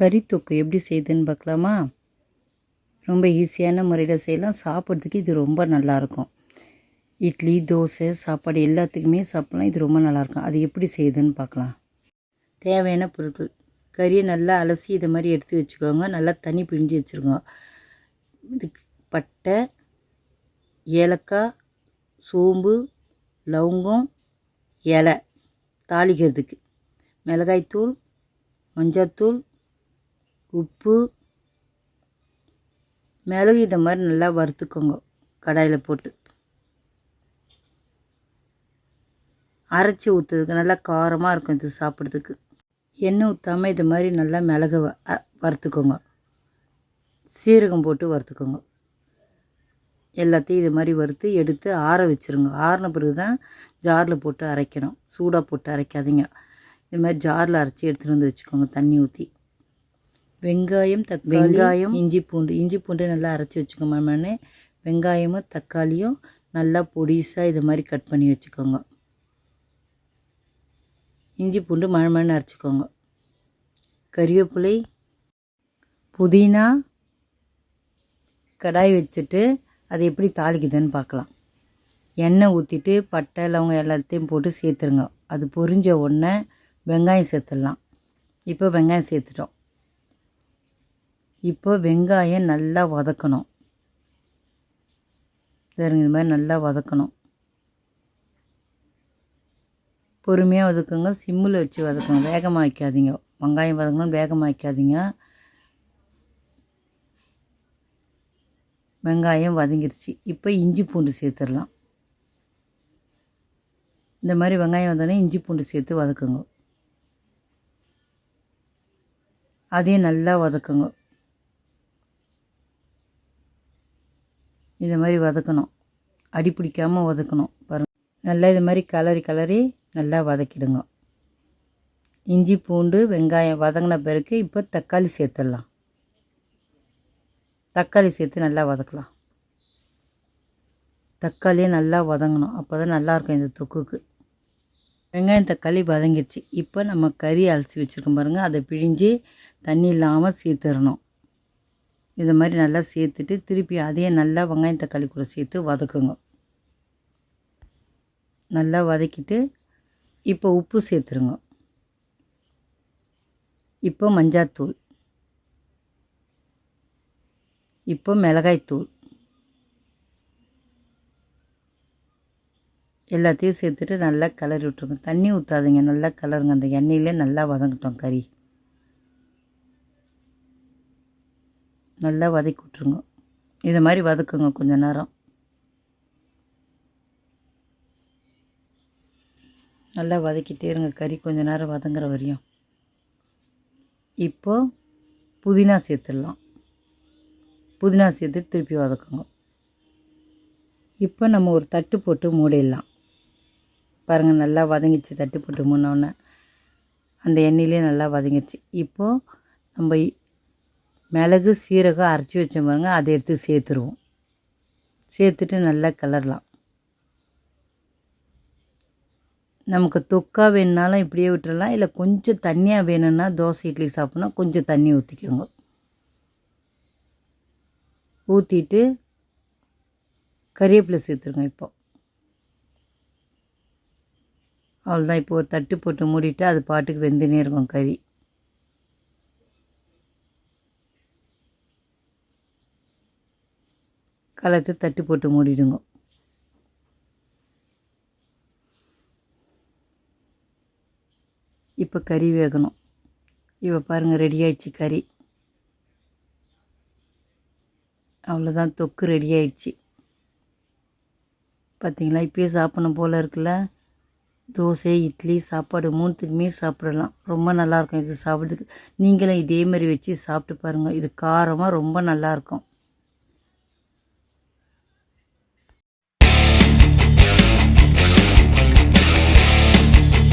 கறி தொக்கு எப்படி செய்யுதுன்னு பார்க்கலாமா? ரொம்ப ஈஸியான முறையில் செய்யலாம். சாப்பிட்றதுக்கு இது ரொம்ப நல்லாயிருக்கும். இட்லி தோசை சாப்பாடு எல்லாத்துக்குமே சாப்பிட்லாம். இது ரொம்ப நல்லாயிருக்கும். அது எப்படி செய்யுதுன்னு பார்க்கலாம். தேவையான பொருட்கள். கறியை நல்லா அலசி இது மாதிரி எடுத்து வச்சுக்கோங்க. நல்லா தண்ணி பிழிஞ்சு வச்சுருக்கோங்க இதுக்கு பட்டை ஏலக்காய் சோம்பு லவங்கம் இலை தாளிக்கிறதுக்கு. மிளகாய்த்தூள் மஞ்சத்தூள் உப்பு மிளகு இதை மாதிரி நல்லா வறுத்துக்கோங்க கடாயில் போட்டு. அரைச்சி ஊற்றுறதுக்கு நல்லா காரமாக இருக்கும் இது சாப்பிட்றதுக்கு. எண்ணெய் ஊற்றாமல் இது மாதிரி நல்லா மிளகு வ- வறுத்துக்கோங்க. சீரகம் போட்டு வறுத்துக்கோங்க. எல்லாத்தையும் இது மாதிரி வறுத்து எடுத்து ஆற வச்சுருங்க. ஆறின பிறகு தான் ஜாரில் போட்டு அரைக்கணும். சூடாக போட்டு அரைக்காதீங்க. இது மாதிரி ஜாரில் அரைச்சி எடுத்துகிட்டு வந்து வச்சுக்கோங்க தண்ணி ஊற்றி வெங்காயம் தக் வெங்காயம். இஞ்சி பூண்டு. இஞ்சி பூண்டு நல்லா அரைச்சி வச்சுக்கோங்க மண்ணு வெங்காயமும் தக்காளியும் நல்லா பொடிசாக இது மாதிரி கட் பண்ணி வச்சுக்கோங்க. இஞ்சி பூண்டு மணமண்ணு அரைச்சிக்கோங்க. கறிவேப்பிலை புதினா கடாய் வச்சுட்டு அது எப்படி தாளிக்குதுன்னு பார்க்கலாம். எண்ணெய் ஊற்றிட்டு பட்டை லவங்கம் எல்லாத்தையும் போட்டு சேர்த்துருங்க. அது பொரிஞ்ச உடனே வெங்காயம் சேர்த்துடலாம். இப்போ வெங்காயம் சேர்த்துட்டோம். இப்போ வெங்காயம் நல்லா வதக்கணும். சரிங்க இது மாதிரி நல்லா வதக்கணும். பொறுமையாக வதக்குங்க. சிம்மில் வச்சு வதக்குங்க வேகமாக வைக்காதீங்க. வெங்காயம் வதக்கணும் வேகமாக வைக்காதீங்க. வெங்காயம் வதங்கிருச்சு. இப்போ இஞ்சி பூண்டு சேர்த்துடலாம். இந்த மாதிரி வெங்காயம் வந்தோடனே இஞ்சி பூண்டு சேர்த்து வதக்குங்க. அதையும் நல்லா வதக்குங்க. இந்த மாதிரி வதக்கணும். அடி பிடிக்காமல் வதக்கணும். பாருங்கள் நல்லா இது மாதிரி கலரி கலரி நல்லா வதக்கிடுங்க. இஞ்சி பூண்டு வெங்காயம் வதங்கின பிறகு இப்போ தக்காளி சேர்த்துடலாம். தக்காளி சேர்த்து நல்லா வதக்கலாம். தக்காளியை நல்லா வதங்கணும். அப்போ தான் நல்லாயிருக்கும் இந்த தொக்குக்கு. வெங்காயம் தக்காளி வதங்கிடுச்சு. இப்போ நம்ம கறி அலசி வச்சுருக்கோம் பாருங்கள் அதை பிழிஞ்சு தண்ணி இல்லாமல் சேர்த்துடணும். இது மாதிரி நல்லா சேர்த்துட்டு திருப்பி அதையே நல்லா வெங்காயம் தக்காளி கூட சேர்த்து வதக்குங்க. நல்லா வதக்கிட்டு இப்போ உப்பு சேர்த்துருங்க. இப்போ மஞ்சாத்தூள். இப்போ மிளகாய்த்தூள். எல்லாத்தையும் சேர்த்துட்டு நல்லா கிளறி விட்ருங்க தண்ணி ஊற்றாதீங்க நல்லா கலருங்க அந்த எண்ணெயிலே நல்லா வதங்கட்டும் கறி. நல்லா வதக்கி விட்ருங்க இதை மாதிரி வதக்குங்க கொஞ்ச நேரம். நல்லா வதக்கிட்டே இருங்க. கறி கொஞ்சம் நேரம் வதங்குற வரையும். இப்போது புதினா சேர்த்துடலாம். புதினா சேர்த்து திருப்பி வதக்குங்க. இப்போ நம்ம ஒரு தட்டு போட்டு மூடிடலாம். பாருங்கள் நல்லா வதங்கிச்சு தட்டு போட்டு மூடினோடனே அந்த எண்ணெயிலே நல்லா வதங்கிடுச்சு. இப்போது நம்ம மிளகு சீரகம் அரைச்சி வச்சோம் பாருங்க. அதை எடுத்து சேர்த்துருவோம். சேர்த்துட்டு நல்லா கிளறலாம். நமக்கு தொக்கா வேணுனாலும் இப்படியே விட்டுறலாம். இல்லை கொஞ்சம் தண்ணியாக வேணும்னா தோசை இட்லி சாப்பிட்னா கொஞ்சம் தண்ணி ஊற்றிக்கோங்க ஊற்றிட்டு கறிவேப்பிலை சேர்த்துருங்க இப்போ. அவ்வளோதான் இப்போ ஒரு தட்டு போட்டு மூடிட்டு அது பாட்டுக்கு வெந்துனே இருக்கும் கறி. கலட்டு தட்டு போட்டு மூடிடுங்க. இப்போ கறி வேகணும். இப்போ பாருங்கள் ரெடி ஆயிடுச்சு கறி. அவ்வளோதான் தொக்கு ரெடி ஆயிடுச்சு. பார்த்தீங்களா இப்பயே சாப்பிடணும் போல் இருக்குல்ல? தோசை இட்லி சாப்பாடு மூணுத்துக்குமே சாப்பிடலாம். ரொம்ப நல்லாயிருக்கும் இது சாப்பிட்றதுக்கு. நீங்களும் இதே மாதிரி வச்சு சாப்பிட்டு பாருங்கள் இது காரமாக ரொம்ப நல்லாயிருக்கும்